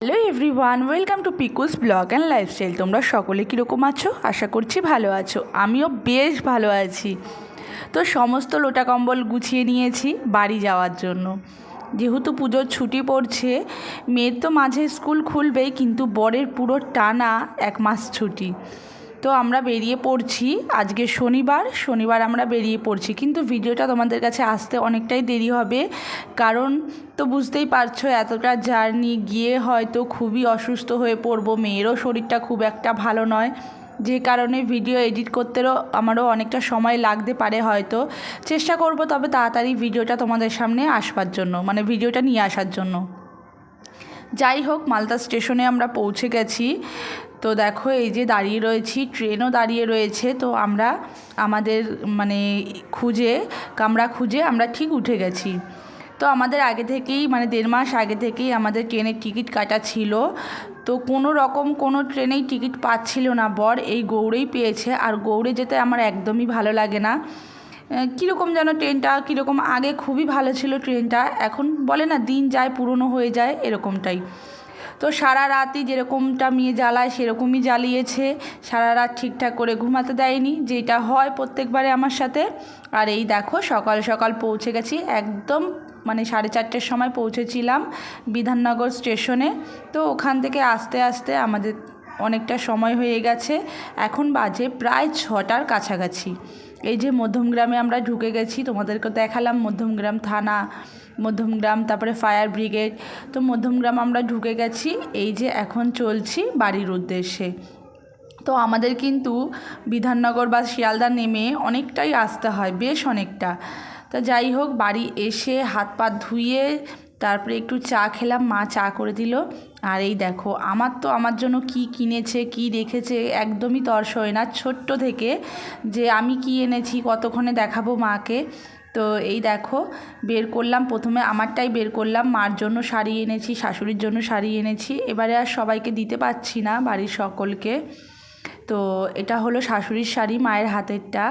Hello everyone welcome to Piku's blog and lifestyle তোমরা সকলে কীরকম আছো? আশা করছি ভালো আছো। আমিও বেশ ভালো আছি। তো সমস্ত লোটা কম্বল গুছিয়ে নিয়েছি বাড়ি যাওয়ার জন্য। যেহেতু পুজোর ছুটি পড়ছে, মেয়ের তো মাঝে স্কুল খুলবেই, কিন্তু বরের পুরো টানা এক মাস ছুটি। তো আমরা বেরিয়ে পড়ছি। আজকে শনিবার শনিবার আমরা বেরিয়ে পড়ছি। কিন্তু ভিডিওটা তোমাদের কাছে আসতে অনেকটাই দেরি হবে। কারণ তো বুঝতেই পারছ, এতটা জার্নি গিয়ে হয়তো খুবই অসুস্থ হয়ে পড়ব। মেয়েরও শরীরটা খুব একটা ভালো নয়। যে কারণে ভিডিও এডিট করতেও আমারও অনেকটা সময় লাগতে পারে হয়তো। চেষ্টা করব তবে তাড়াতাড়ি ভিডিওটা তোমাদের সামনে আসবার জন্য মানে ভিডিওটা নিয়ে আসার জন্য। যাই হোক, মালদা স্টেশনে আমরা পৌঁছে গেছি। তো দেখো, এই যে দাঁড়িয়ে রয়েছি, ট্রেনও দাঁড়িয়ে রয়েছে, তো আমরা আমাদের মানে খুঁজে, কামরা খুঁজে আমরা ঠিক উঠে গেছি। তো আমাদের আগে থেকেই মানে দেড় মাস আগে থেকেই আমাদের ট্রেনের টিকিট কাটা ছিল। তো কোনো রকম কোনো ট্রেনেই টিকিট পাচ্ছিল না। বর এই গৌড়েই পেয়েছে, আর গৌড়ে যেতে আমার একদমই ভালো লাগে না। কীরকম যেন ট্রেনটা, কীরকম আগে খুবই ভালো ছিল ট্রেনটা, এখন বলে না, দিন যায়, পুরনো হয়ে যায়, এরকমটাই। তো সারা রাতই যেরকমটা মেয়ে জ্বালায় সেরকমই জ্বালিয়েছে। সারা রাত ঠিকঠাক করে ঘুমাতে দেয়নি। যেটা হয় প্রত্যেকবারে আমার সাথে। আর এই দেখো, সকাল সকাল পৌঁছে গেছি। একদম মানে সাড়ে চারটের সময় পৌঁছেছিলাম বিধাননগর স্টেশনে। তো ওখান থেকে আস্তে আস্তে আমাদের অনেকটা সময় হয়ে গেছে। এখন বাজে প্রায় ছটার কাছাকাছি। এই যে মধ্যমগ্রামে আমরা ঢুকে গেছি, তোমাদেরকে দেখালাম মধ্যমগ্রাম থানা। মধ্যমগ্রাম, তারপরে ফায়ার ব্রিগেড। তো মধ্যমগ্রাম আমরা ঢুকে গেছি, এই যে এখন চলছি বাড়ির উদ্দেশ্যে। তো আমাদের কিন্তু বিধাননগর বা শিয়ালদা নেমে অনেকটাই আসতে হয়, বেশ অনেকটা। তো যাই হোক, বাড়ি এসে হাত পা ধুয়ে তারপরে একটু চা খেলাম, মা চা করে দিল। আর এই দেখো, আমার তো আমার জন্য কি কিনেছে, কি রেখেছে একদমই তর্স হয় না। ছোট্ট থেকে যে আমি কি এনেছি, কতক্ষণে দেখাবো মাকে? তো এই দেখো, বের করলাম প্রথমে আমারটাই বের করলাম, মার জন্য শাড়ি এনেছি, শাশুড়ির জন্য শাড়ি এনেছি। এবারে আর সবাইকে দিতে পারছি না বাড়ির সকলকে। তো এটা হলো শাশুড়ির শাড়ি, মায়ের হাতেরটা।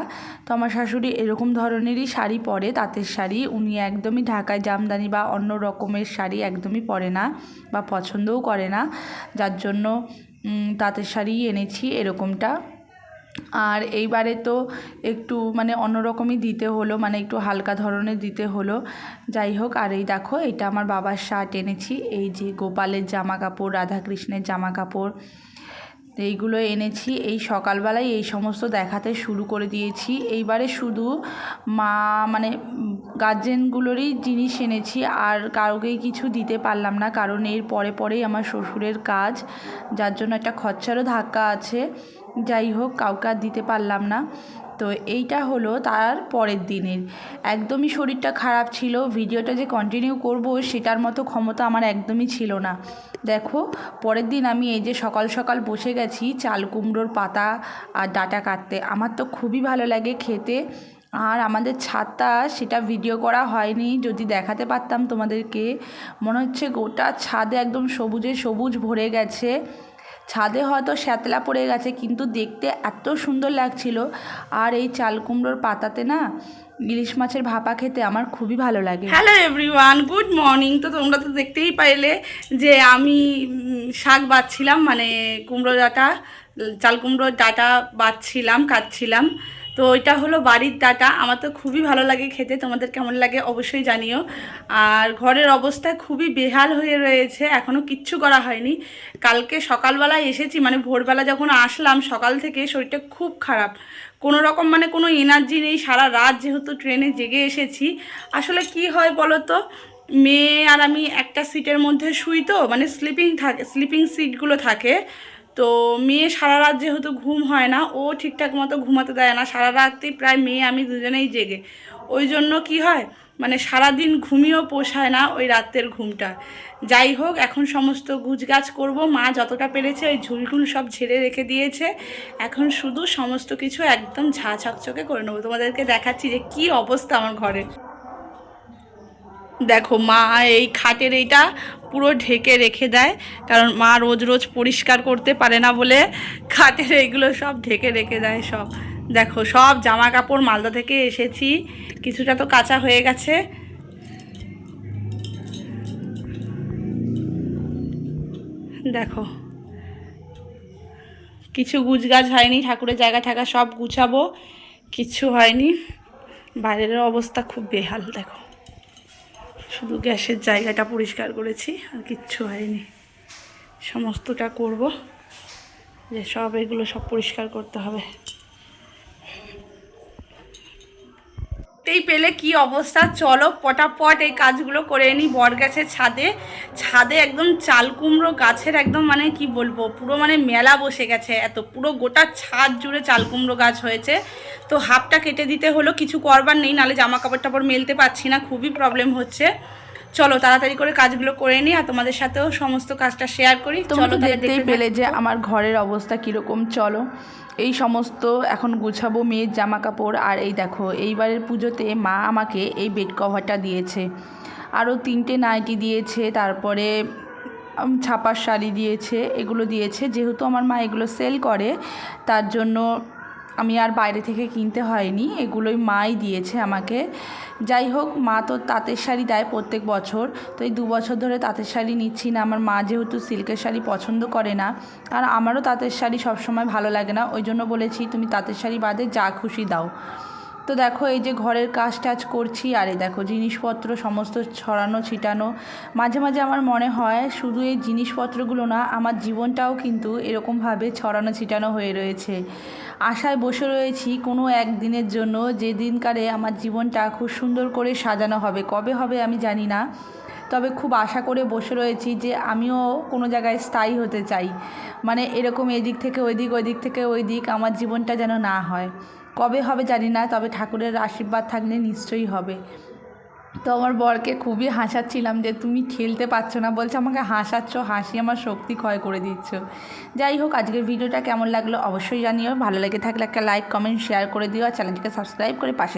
তো আমার শাশুড়ি এরকম ধরনেরই শাড়ি পরে, তাঁতের শাড়ি। উনি একদমই ঢাকায় জামদানি বা অন্য রকমের শাড়ি একদমই পরে না বা পছন্দও করে না। যার জন্য তাঁতের শাড়ি এনেছি, এরকমটা। আর এইবারে তো একটু মানে অন্যরকমই দিতে হলো মানে একটু হালকা ধরনের দিতে হলো। যাই হোক, আর এই দেখো, এটা আমার বাবার শার্ট এনেছি, এই যে গোপালের জামা কাপড় রাধাকৃষ্ণের জামা কাপড় এইগুলো এনেছি। এই সকালবেলায় এই সমস্ত দেখাতে শুরু করে দিয়েছি। এইবারে শুধু মা মানে গার্জেনগুলোরই জিনিস এনেছি আর কাউকেই কিছু দিতে পারলাম না, কারণ এর পরে পরেই আমার শ্বশুরের কাজ। যার জন্য একটা খরচারও ধাক্কা আছে। যাই হোক, কাউকে আর দিতে পারলাম না। তো এইটা হলো তার পরের দিনের। একদমই শরীরটা খারাপ ছিল। ভিডিওটা যে কন্টিনিউ করব সেটার মতো ক্ষমতা আমার একদমই ছিল না। দেখো, পরের দিন আমি এই যে সকাল সকাল বসে গেছি, চাল কুমড়োর পাতা আর ডাটা কাটতে। আমার তো খুবই ভালো লাগে খেতে। আর আমাদের ছাদটা সেটা ভিডিও করা হয়নি, যদি দেখাতে পারতাম তোমাদেরকে। মনে হচ্ছে গোটা ছাদে একদম সবুজে সবুজ ভরে গেছে। ছাদে হয়তো শ্যাতলা পড়ে গেছে, কিন্তু দেখতে এত সুন্দর লাগছিল। আর এই চাল কুমড়োর পাতাতে না, ইলিশ মাছের ভাপা খেতে আমার খুবই ভালো লাগে। হ্যালো এভরিওয়ান গুড মর্নিং তো তোমরা তো দেখতেই পাইলে যে আমি শাক বাচ্ছিলাম মানে কুমড়ো ডাটা, চাল কুমড়োর ডাটা বাচ্ছিলাম, কাটছিলাম। তো এটা হলো বাড়ির ডাটা। আমার তো খুবই ভালো লাগে খেতে। তোমাদের কেমন লাগে অবশ্যই জানিও। আর ঘরের অবস্থা খুবই বেহাল হয়ে রয়েছে। এখনও কিচ্ছু করা হয়নি। কালকে সকালবেলায় এসেছি মানে ভোরবেলা যখন আসলাম, সকাল থেকে শরীরটা খুব খারাপ। কোনো রকম মানে কোনো এনার্জি নেই। সারা রাত যেহেতু ট্রেনে জেগে এসেছি। আসলে কি হয় বলো তো মেয়ে আর আমি একটা সিটের মধ্যে শুই তো মানে স্লিপিং থাকে স্লিপিং সিটগুলো থাকে। তো মেয়ে সারা রাত যেহেতু ঘুম হয় না, ও ঠিকঠাক মতো ঘুমাতে দেয় না। সারা রাতই প্রায় মেয়ে আমি দুজনেই জেগে। ওই জন্য কি হয় মানে সারাদিন ঘুমিয়েও পোষায় না ওই রাতের ঘুমটা। যাই হোক, এখন সমস্ত গুজগাছ করব। মা যতটা পেরেছে ওই ঝুলটুল সব ঝেড়ে রেখে দিয়েছে। এখন শুধু সমস্ত কিছু একদম ঝা চকচকে করে নেব। তোমাদেরকে দেখাচ্ছি যে কি অবস্থা আমার ঘরে। দেখো মা, এই খাটের এইটা পুরো ঢেকে রেখে দেয়। কারণ মা রোজ রোজ পরিষ্কার করতে পারে না বলে খাটের এইগুলো সব ঢেকে রেখে দেয় সব। দেখো, সব জামা কাপড় মালদা থেকে এসেছি। কিছুটা তো কাঁচা হয়ে গেছে। দেখো, কিছু গুছগাছ হয়নি, ঠাকুরের জায়গা ঠাকা সব গুছাবো। কিচ্ছু হয়নি। বাইরের অবস্থা খুব বেহাল, দেখো। শুধু গ্যাসের জায়গাটা পরিষ্কার করেছি, আর কিচ্ছু হয়নি। সমস্তটা করব, যে সব এগুলো সব পরিষ্কার করতে হবে। এই পেলে কি অবস্থা। চলো পটাপট এই কাজগুলো করে নিই বরগাছের ছাদে। ছাদে একদম চাল কুমড়ো গাছের একদম মানে কি বলব, পুরো মানে মেলা বসে গেছে এত। পুরো গোটা ছাদ জুড়ে চাল কুমড়ো গাছ হয়েছে। তো হাফটা কেটে দিতে হলো, কিছু করবার নেই, নালে জামা কাপড় টাপড় মেলতে পারছি না, খুবই প্রবলেম হচ্ছে। চলো তাড়াতাড়ি করে কাজগুলো করে নিই আর তোমাদের সাথেও সমস্ত কাজটা শেয়ার করি। তো দেখতেই পেলে যে আমার ঘরের অবস্থা কীরকম চলো। এই সমস্ত এখন গুছাবো মেয়ের জামা কাপড় আর এই দেখো এইবারের পুজোতে মা আমাকে এই বেড কভারটা দিয়েছে। আরও তিনটে নাইটি দিয়েছে তারপরে ছাপার শাড়ি দিয়েছে এগুলো দিয়েছে। যেহেতু আমার মা এগুলো সেল করে তার জন্য আমি আর বাইরে থেকে কিনতে হয়নি, এগুলোই মাই দিয়েছে আমাকে। যাই হোক, মা তো তাঁতের শাড়ি দেয় প্রত্যেক বছর, তো এই দু বছর ধরে তাঁতের শাড়ি নিচ্ছি না। আমার মা যেহেতু সিল্কের শাড়ি পছন্দ করে না, আর আমারও তাঁতের শাড়ি সবসময় ভালো লাগে না। ওই জন্য বলেছি, তুমি তাঁতের শাড়ি বাদে যা খুশি দাও। তো দেখো, এই যে ঘরের কাজ টাজ করছি, আর এই দেখো, জিনিসপত্র সমস্ত ছড়ানো, ছিটানো। মাঝে মাঝে আমার মনে হয়, শুধু এই জিনিসপত্রগুলো না, আমার জীবনটাও কিন্তু এরকমভাবে ছড়ানো, ছিটানো হয়ে রয়েছে। আশায় বসে রয়েছি কোনো একদিনের জন্য। যে দিনকারে আমার জীবনটা খুব সুন্দর করে সাজানো হবে, কবে হবে আমি জানি না। তবে খুব আশা করে বসে রয়েছি যে আমিও কোনো জায়গায় স্থায়ী হতে চাই। মানে এরকম এদিক থেকে ওই দিক ওই দিক থেকে ওই দিক আমার জীবনটা যেন না হয়। কবে হবে জানি না, তবে ঠাকুরের আশীর্বাদ থাকলে নিশ্চয়ই হবে। তো আমার বরকে খুবই হাসাচ্ছিলাম যে, তুমি খেলতে পারছ না। বলছো, আমাকে হাসাচ্ছ, হাসি আমার শক্তি ক্ষয় করে দিচ্ছ। যাই হোক, আজকের ভিডিওটা কেমন লাগল অবশ্যই জানিও। ভালো লেগে থাকলে একটা লাইক কমেন্ট শেয়ার করে দিও। আর চ্যানেলটিকে সাবস্ক্রাইব করে পাশে